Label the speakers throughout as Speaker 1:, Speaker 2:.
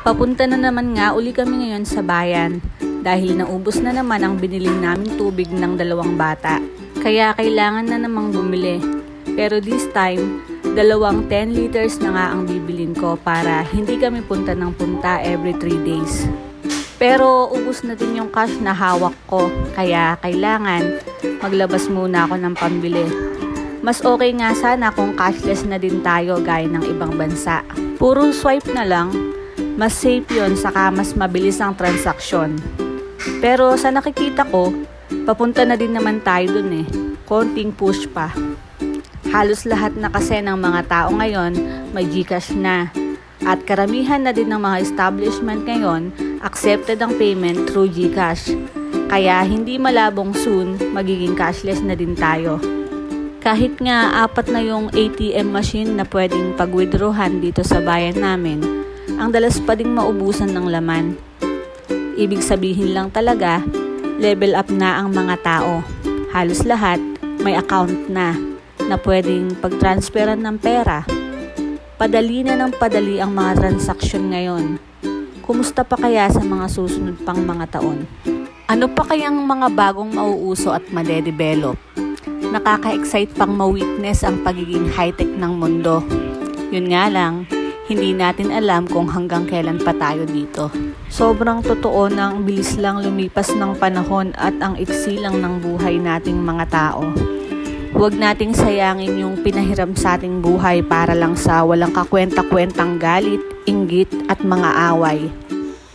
Speaker 1: Papunta na naman nga uli kami ngayon sa bayan dahil naubos na naman ang biniling naming tubig ng dalawang bata. Kaya kailangan na namang bumili. Pero this time, dalawang 10 liters na nga ang bibilin ko para hindi kami punta ng punta every 3 days. Pero ubus na din yung cash na hawak ko, kaya kailangan maglabas muna ako ng pambili. Mas okay nga sana kung cashless na din tayo gaya ng ibang bansa. Puro swipe na lang, mas safe yun saka mas mabilis ang transaksyon. Pero sa nakikita ko, papunta na din naman tayo dun eh. Konting push pa. Halos lahat na kasi ng mga tao ngayon may Gcash na. At karamihan na din ng mga establishment ngayon accepted ang payment through Gcash. Kaya hindi malabong soon magiging cashless na din tayo. Kahit nga apat na yung ATM machine na pwedeng pag-withdrawhan dito sa bayan namin, ang dalas pa ding maubusan ng laman. Ibig sabihin lang talaga, level up na ang mga tao. Halos lahat may account na na pwedeng pag-transferan ng pera. Padali na ng padali ang mga transaksyon ngayon. Kumusta pa kaya sa mga susunod pang mga taon? Ano pa kayang mga bagong mauuso at madedevelop? Nakaka-excite pang ma-witness ang pagiging high-tech ng mundo. Yun nga lang, hindi natin alam kung hanggang kailan pa tayo dito. Sobrang totoo na ang bilis lang lumipas ng panahon at ang iksi lang ng buhay nating mga tao. Huwag nating sayangin yung pinahiram sa ating buhay para lang sa walang kakwenta-kwentang galit, inggit at mga away.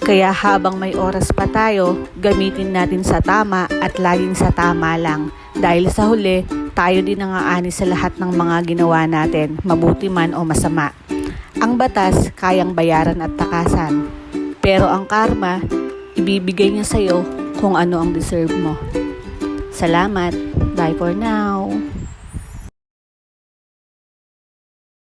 Speaker 1: Kaya habang may oras pa tayo, gamitin natin sa tama at laging sa tama lang. Dahil sa huli, tayo din ang aani sa lahat ng mga ginawa natin, mabuti man o masama. Ang batas, kayang bayaran at takasan. Pero ang karma, ibibigay niya sa'yo kung ano ang deserve mo. Salamat. Bye for now.